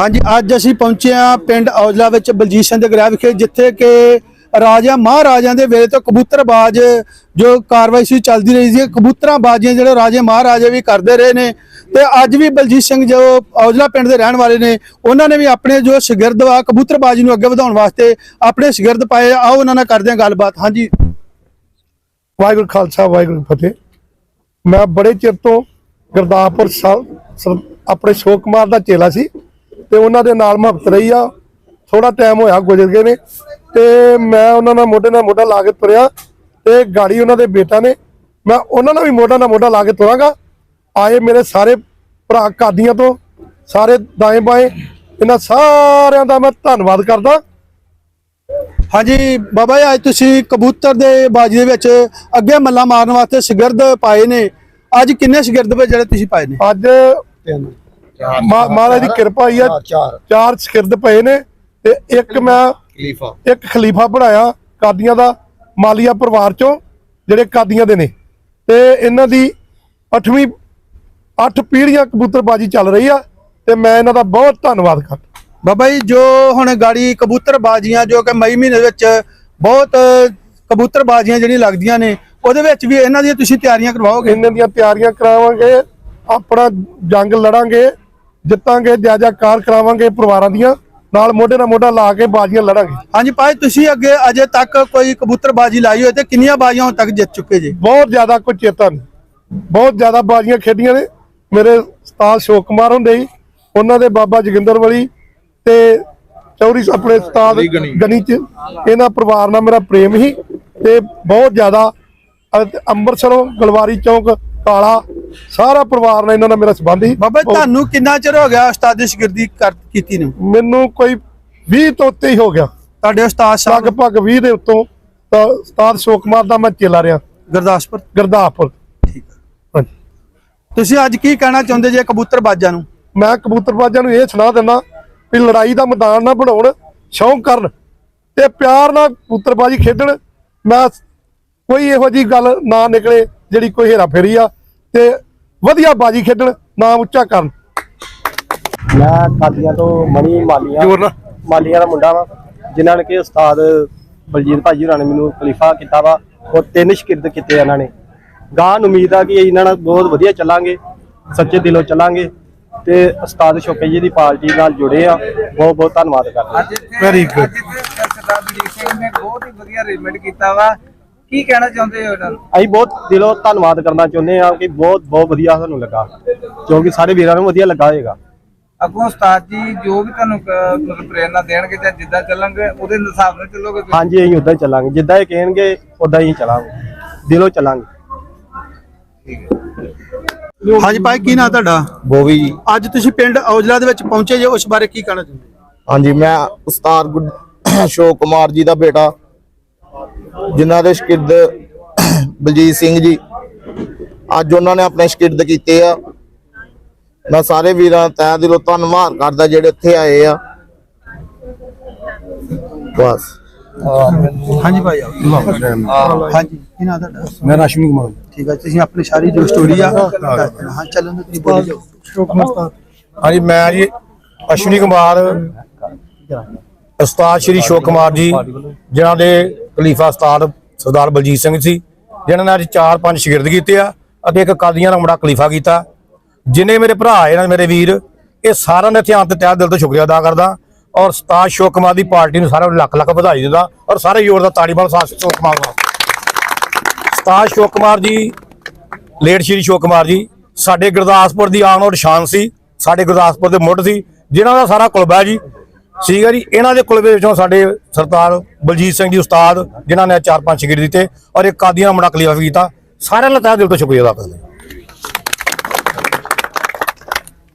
ਹਾਂਜੀ, ਅੱਜ ਅਸੀਂ ਪਹੁੰਚੇ ਹਾਂ ਪਿੰਡ ਔਜਲਾ ਵਿੱਚ ਬਲਜੀਤ ਸਿੰਘ ਦੇ ਗ੍ਰਹਿ ਵਿਖੇ, ਜਿੱਥੇ ਕਿ ਰਾਜਾ ਮਹਾਰਾਜਿਆਂ ਦੇ ਵੇਲੇ ਤੋਂ ਕਬੂਤਰਬਾਜ਼ ਜੋ ਕਾਰਵਾਈ ਸੀ ਚੱਲਦੀ ਰਹੀ ਸੀ ਕਬੂਤਰਾਂ ਬਾਜ਼ੀਆਂ ਜਿਹੜੇ ਰਾਜੇ ਮਹਾਰਾਜੇ ਵੀ ਕਰਦੇ ਰਹੇ ਨੇ ਤੇ ਅੱਜ ਵੀ ਬਲਜੀਤ ਸਿੰਘ ਜੋ ਔਜਲਾ ਪਿੰਡ ਦੇ ਰਹਿਣ ਵਾਲੇ ਨੇ, ਉਹਨਾਂ ਨੇ ਵੀ ਆਪਣੇ ਜੋ ਸ਼ਗਿਰਦ ਵਾ ਕਬੂਤਰਬਾਜ਼ੀ ਨੂੰ ਅੱਗੇ ਵਧਾਉਣ ਵਾਸਤੇ ਆਪਣੇ ਸ਼ਗਿਰਦ ਪਾਏ ਆਓ, ਉਹਨਾਂ ਨਾਲ ਕਰਦੇ ਹਾਂ ਗੱਲਬਾਤ। ਹਾਂਜੀ। ਵਾਹਿਗੁਰੂ ਖਾਲਸਾ, ਵਾਹਿਗੁਰੂ ਫਤਿਹ। ਮੈਂ ਬੜੇ ਚਿਰ ਤੋਂ ਗੁਰਦਾਸਪੁਰ ਸਾਹਿਬ ਆਪਣੇ ਸ਼ੋਕ ਕੁਮਾਰ ਦਾ ਚੇਲਾ ਸੀ। ਤੇ ਉਹਨਾਂ ਦੇ ਨਾਲ ਮੁਹੱਬਤ ਰਹੀ ਆ। ਥੋੜਾ ਟਾਈਮ ਹੋਇਆ ਗੁਜ਼ਰ ਗਏ ਨੇ। ਤੇ ਮੈਂ ਉਹਨਾਂ ਨਾਲ ਮੋਢੇ ਨਾਲ ਮੋਢਾ ਲਾ ਕੇ ਤੁਰਿਆ ਤੇ ਗਾੜੀ ਉਹਨਾਂ ਦੇ ਬੇਟਾ ਨੇ ਮੈਂ ਉਹਨਾਂ ਨਾਲ ਵੀ ਮੋਢਾ ਨਾਲ ਮੋਢਾ ਲਾ ਕੇ ਤੁਰਾਂਗਾ। ਆਏ ਮੇਰੇ ਸਾਰੇ ਭਰਾ ਕਾਦੀਆਂ ਤੋਂ ਸਾਰੇ ਦਾਏ ਬਾਏ ਇਹਨਾਂ ਸਾਰਿਆਂ ਦਾ ਮੈਂ ਧੰਨਵਾਦ ਕਰਦਾ। ਹਾਂਜੀ ਬਾਬਾ ਜੀ ਅੱਜ ਤੁਸੀਂ ਕਬੂਤਰ ਦੇ ਬਾਜੀ ਦੇ ਵਿੱਚ ਅੱਗੇ ਮੱਲਾ ਮਾਰਨ ਵਾਸਤੇ ਸ਼ਾਗਿਰਦ ਪਾਏ ਨੇ। ਅੱਜ ਕਿੰਨੇ ਸ਼ਾਗਿਰਦ ਜਿਹੜੇ ਤੁਸੀਂ ਪਾਏ ਨੇ? ਅੱਜ ਮਹਾ- ਮਹਾਰਾਜ ਦੀ ਕਿਰਪਾ ਹੋਈ ਆ। ਚਾਰ ਚਾਰ। ਸ਼ਕਿਰਦ ਪਏ ਨੇ ਤੇ ਇੱਕ ਮੈਂ ਖਲੀਫਾ। ਇੱਕ ਖਲੀਫਾ ਬਣਾਇਆ ਕਾਦੀਆਂ ਦਾ ਮਾਲੀਆ ਪਰਿਵਾਰ ਚੋਂ ਜਿਹੜੇ ਕਾਦੀਆਂ ਦੇ ਨੇ। ਤੇ ਇਹਨਾਂ ਦੀ 8ਵੀਂ 8 ਪੀੜ੍ਹੀਆਂ ਕਬੂਤਰਬਾਜੀ ਚੱਲ ਰਹੀ ਆ ਤੇ ਮੈਂ ਇਹਨਾਂ ਦਾ ਬਹੁਤ ਧੰਨਵਾਦ ਕਰਦਾ। ਬਾਬਾ ਜੀ ਜੋ ਹੁਣ ਗਾੜੀ ਕਬੂਤਰ ਬਾਜ਼ੀਆਂ ਜੋ ਕਿ ਮਈ ਮਹੀਨੇ ਵਿੱਚ ਬਹੁਤ ਕਬੂਤਰ ਬਾਜ਼ੀਆਂ ਜਿਹੜੀਆਂ ਲੱਗਦੀਆਂ ਨੇ ਉਹਦੇ ਵਿੱਚ ਵੀ ਇਹਨਾਂ ਦੀਆਂ ਤੁਸੀਂ ਤਿਆਰੀਆਂ ਕਰਵਾਓਗੇ? ਇਹਨਾਂ ਦੀਆਂ ਤਿਆਰੀਆਂ ਕਰਾਵਾਂਗੇ ਆਪਣਾ ਜੰਗ ਲੜਾਂਗੇ ਜਿੱਤਾਂਗੇ ਜਾਜਾ ਕਾਰ ਕਰਾਵਾਂਗੇ ਪਰਿਵਾਰਾਂ ਦੀਆਂ ਨਾਲ ਮੋਢੇ ਨਾਲ ਮੋਢਾ ਲਾ ਕੇ ਬਾਜ਼ੀਆਂ ਲੜਾਂਗੇ। ਹਾਂਜੀ ਭਾਈ ਤੁਸੀਂ ਅੱਗੇ ਅਜੇ ਤੱਕ ਕੋਈ ਕਬੂਤਰ ਬਾਜ਼ੀ ਲਾਈ ਹੋਏ ਤੇ ਕਿੰਨੀਆਂ ਬਾਜ਼ੀਆਂ ਹੁਣ ਤੱਕ ਜਿੱਤ ਚੁੱਕੇ ਜੀ? ਬਹੁਤ ਜ਼ਿਆਦਾ ਕੋਈ ਚੇਤਾ ਨਹੀਂ। ਬਹੁਤ ਜ਼ਿਆਦਾ ਬਾਜ਼ੀਆਂ ਖੇਡੀਆਂ ਨੇ। ਮੇਰੇ ਉਸਤਾਦ ਸ਼ੋਕ ਕੁਮਾਰ ਹੁੰਦੇ ਸੀ ਉਹਨਾਂ ਦੇ ਬਾਬਾ ਜੋਗਿੰਦਰ ਵਲੀ ਤੇ ਚੌਧਰੀ ਆਪਣੇ ਉਸਤਾਦ ਗਣੀ। ਚ। ਇਹਨਾਂ ਪਰਿਵਾਰ ਨਾਲ ਮੇਰਾ ਪ੍ਰੇਮ ਸੀ ਤੇ ਬਹੁਤ ਜ਼ਿਆਦਾ ਅੰਮ੍ਰਿਤਸਰੋਂ ਗਲਵਾਰੀ ਚੌਂਕ ਕਾਲਾ ਸਾਰਾ ਪਰਿਵਾਰ ਨਾਲ ਇਹਨਾਂ ਨਾਲ ਮੇਰਾ ਸੰਬੰਧ ਸੀ। ਬਾਬਾ ਜੀ, ਤੁਹਾਨੂੰ ਕਿੰਨਾ ਚਿਰ ਹੋ ਗਿਆ ਉਸਤਾਦ ਦੀ ਸ਼ਾਗਿਰਦੀ ਕਰ ਕੀਤੀ ਨੂੰ? ਮੈਨੂੰ ਕੋਈ 20 ਤੋਂ ਉੱਤੇ ਹੀ ਹੋ ਗਿਆ। ਤੁਹਾਡੇ ਉਸਤਾਦ ਸਾਹਿਬ ਲਗਭਗ 20 ਦੇ ਉੱਤੋਂ ਤਾਂ ਉਸਤਾਦ ਸ਼ੋਕ ਕੁਮਾਰ ਦਾ ਮੈਂ ਚੇਲਾ ਰਿਹਾ। ਗੁਰਦਾਸਪੁਰ? ਗੁਰਦਾਸਪੁਰ। ਠੀਕ ਹੈ ਹਾਂਜੀ। ਤੁਸੀਂ ਅੱਜ ਕੀ ਕਹਿਣਾ ਚਾਹੁੰਦੇ ਜੇ ਕਬੂਤਰ ਬਾਜ਼ਾਂ ਨੂੰ? ਮੈਂ ਕਬੂਤਰਬਾਜ਼ਾਂ ਨੂੰ ਇਹ ਸੁਣਾ ਦਿੰਦਾ ਵੀ ਲੜਾਈ ਦਾ ਮੈਦਾਨ ਨਾ ਬਣਾਉਣ ਸ਼ੌਂਕ ਕਰਨ ਤੇ ਪਿਆਰ ਨਾਲ ਕਬੂਤਰਬਾਜ਼ੀ ਖੇਡਣ। ਮੈਂ ਕੋਈ ਇਹੋ ਜੀ ਗੱਲ ਨਾ ਨਿਕਲੇ ਜਿਹੜੀ ਕੋਈ ਹੇਰਾ ਫੇਰੀ ਆ ਤੇ ਵਧੀਆ ਬਾਜੀ ਖੇਡਣ ਨਾਮ ਉੱਚਾ ਕਰਨ। ਮੈਂ ਕਾਦੀਆਂ ਤੋਂ ਮਣੀ ਮਾਲੀਆ ਮਾਲੀਆ ਦਾ ਮੁੰਡਾ ਵਾਂ ਜਿਨ੍ਹਾਂ ਨੇ ਕਿ ਉਸਤਾਦ ਬਲਜੀਤ ਭਾਜੀ ਹੋਰਾਂ ਨੇ ਮੈਨੂੰ ਖਲੀਫਾ ਕੀਤਾ ਵਾ ਉਹ ਤਿੰਨ ਸ਼ਕਿਰਦ ਕੀਤੇ ਇਹਨਾਂ ਨੇ। ਗਾਂ ਨੂੰ ਉਮੀਦ ਆ ਕਿ ਇਹਨਾਂ ਨਾਲ ਬਹੁਤ ਵਧੀਆ ਚੱਲਾਂਗੇ ਸੱਚੇ ਦਿਲੋਂ ਚੱਲਾਂਗੇ ਤੇ ਉਸਤਾਦ ਸ਼ੋਕੇ ਜੀ ਦੀ ਪਾਰਟੀ ਨਾਲ ਜੁੜੇ ਆ। ਬਹੁਤ ਬਹੁਤ ਧੰਨਵਾਦ ਕਰਦੇ. ਅੱਜ ਇੱਥੇ ਸਰਦਾਰ ਬਲਜੀਤ ਸਿੰਘ ਨੇ ਬਹੁਤ ਹੀ ਵਧੀਆ ਅਰੇਂਜਮੈਂਟ ਕੀਤਾ ਵਾ। ਕੀ ਕਹਿਣਾ ਚਾਹੁੰਦੇ ਹੋ ਇਹਨਾਂ ਨੂੰ ਅਸੀਂ ਬਹੁਤ ਦਿਲੋਂ ਧੰਨਵਾਦ ਕਰਨਾ ਚਾਹੁੰਦੇ ਆ ਕਿ ਬਹੁਤ ਬਹੁਤ ਵਧੀਆ ਸਾਨੂੰ ਲੱਗਾ। ਕਿਉਂਕਿ ਸਾਰੇ ਵੀਰਾਂ ਨੂੰ ਵਧੀਆ ਲੱਗਾ ਹੋਏਗਾ। ਅੱਗੋਂ ਉਸਤਾਦ ਜੀ ਜੋ ਵੀ ਤੁਹਾਨੂੰ ਕ- ਮਤਲਬ ਪ੍ਰੇਰਨਾ ਦੇਣਗੇ ਜਾਂ ਜਿੱਦਾਂ ਚੱਲਾਂਗੇ ਉਹਦੇ ਹਿਸਾਬ ਨਾਲ ਚੱਲੋਗੇ ਤੁਸੀਂ? ਹਾਂਜੀ ਅਸੀਂ ਉਦਾਂ ਹੀ ਚੱਲਾਂਗੇ। ਜਿੱਦਾਂ ਇਹ ਕਹਿਣਗੇ ਉਦਾਂ ਹੀ ਚੱਲਾਂਗੇ। ਦਿਲੋਂ ਚੱਲਾਂਗੇ। ਹਾਂਜੀ ਭਾਈ ਕੀ ਨਾਂ ਤੁਹਾਡਾ? ਬੋਵੀ ਜੀ। ਅੱਜ ਤੁਸੀਂ ਪਿੰਡ ਔਜਲਾ ਦੇ ਵਿੱਚ ਪਹੁੰਚੇ ਜੇ ਉਸ ਬਾਰੇ ਕੀ ਕਹਿਣਾ ਚਾਹੁੰਦੇ ਹਾਂਜੀ ਮੈਂ ਉਸਤਾਦ ਗੁਰ- ਅਸ਼ੋਕ ਕੁਮਾਰ ਜੀ ਦਾ ਬੇਟਾ। ਜਿਨ੍ਹਾਂ ਦੇ ਸ਼ਕਿਰਦ ਬਲਜੀਤ ਸਿੰਘ ਜੀ ਅੱਜ ਉਹਨਾਂ ਨੇ ਆਪਣੇ ਸ਼ਕਿਰਦ ਕੀਤੇ ਆ। ਮੈਂ ਸਾਰੇ ਵੀਰਾਂ ਦਾ ਤਹਿ ਦਿਲੋਂ ਧੰਨਵਾਦ ਕਰਦਾ ਜਿਹੜੇ ਇੱਥੇ ਆਏ ਆ। ਬਸ। ਹਾਂਜੀ ਭਾਈ ਆਓ ਹਾਂਜੀ। ਕੀ ਨਾਂ ਤੁਹਾਡਾ ਮੈਂ ਰਸ਼ਮੀ ਕੁਮਾਰ। ਠੀਕ ਹੈ ਤੁਸੀਂ ਆਪਣੀ ਸਾਰੀ ਜੋ ਸਟੋਰੀ ਆ। ਹਾਂ। ਚੱਲੋ ਨਾ ਤੁਸੀਂ ਬੋਲੀ ਜਾਓ। ਹਾਂਜੀ ਮੈਂ ਜੀ ਅਸ਼ਵਨੀ ਕੁਮਾਰ ਉਸਤਾਦ ਸ਼੍ਰੀ ਸ਼ੋਕ ਕੁਮਾਰ ਜੀ ਜਿਨ੍ਹਾਂ ਦੇ ਖਲੀਫਾ ਉਸਤਾਦ ਸਰਦਾਰ ਬਲਜੀਤ ਸਿੰਘ ਸੀ ਜਿਨ੍ਹਾਂ ਨੇ ਅੱਜ ਚਾਰ ਪੰਜ ਸ਼ਾਗਿਰਦ ਕੀਤੇ ਆ ਅਤੇ ਇੱਕ ਕਾਦੀਆਂ ਦਾ ਮੁੰਡਾ ਖਲੀਫਾ ਕੀਤਾ। ਜਿਨੇ ਮੇਰੇ ਭਰਾ ਇਹਨਾਂ ਮੇਰੇ ਵੀਰ, ਇਹ ਸਾਰਿਆਂ ਦੇ ਧਿਆਨ ਤੇ ਤਹਿ ਦਿਲ ਤੋਂ ਸ਼ੁਕਰੀਆ ਅਦਾ ਕਰਦਾ ਔਰ ਸਤਾਜ ਸ਼ੋਕ ਕੁਮਾਰ ਦੀ ਪਾਰਟੀ ਨੂੰ ਸਾਰਿਆਂ ਨੂੰ ਲੱਖ ਲੱਖ ਵਧਾਈ ਦਿੰਦਾ ਔਰ ਸਾਰੇ ਯੋਰ ਦਾ ਤਾੜੀ ਮਾਰੋ ਉਸਤਾਦ ਕੁਮਾਰ ਦਾ। ਸਤਾਜ ਸ਼ੋਕ ਕੁਮਾਰ ਜੀ, ਲੇਟ ਸ਼੍ਰੀ ਸ਼ੋਕ ਕੁਮਾਰ ਜੀ, ਸਾਡੇ ਗੁਰਦਾਸਪੁਰ ਦੀ ਆਨ ਔਰ ਸ਼ਾਨ ਸੀ, ਸਾਡੇ ਗੁਰਦਾਸਪੁਰ ਦੇ ਮੁੱਢ ਸੀ, ਜਿਨ੍ਹਾਂ ਦਾ ਸਾਰਾ ਕੁਲਬਾ ਜੀ ਠੀਕ ਹੈ ਜੀ, ਇਹਨਾਂ ਦੇ ਕੁਲਬੇ ਵਿੱਚੋਂ ਸਾਡੇ ਸਰਦਾਰ ਬਲਜੀਤ ਸਿੰਘ ਜੀ ਉਸਤਾਦ, ਜਿਨ੍ਹਾਂ ਨੇ ਚਾਰ ਪੰਜ ਸ਼ਗਿਰਦ ਦਿੱਤੇ ਔਰ ਇੱਕ ਕਾਦੀਆਂ ਦਾ ਮੁੰਡਾ ਕਲੀਫਾ ਕੀਤਾ, ਸਾਰਿਆਂ ਦਾ ਤਹਿ ਦਿਲ ਤੋਂ ਸ਼ੁਕਰੀਆ ਅਦਾ ਕਰਦੇ ਹਾਂ।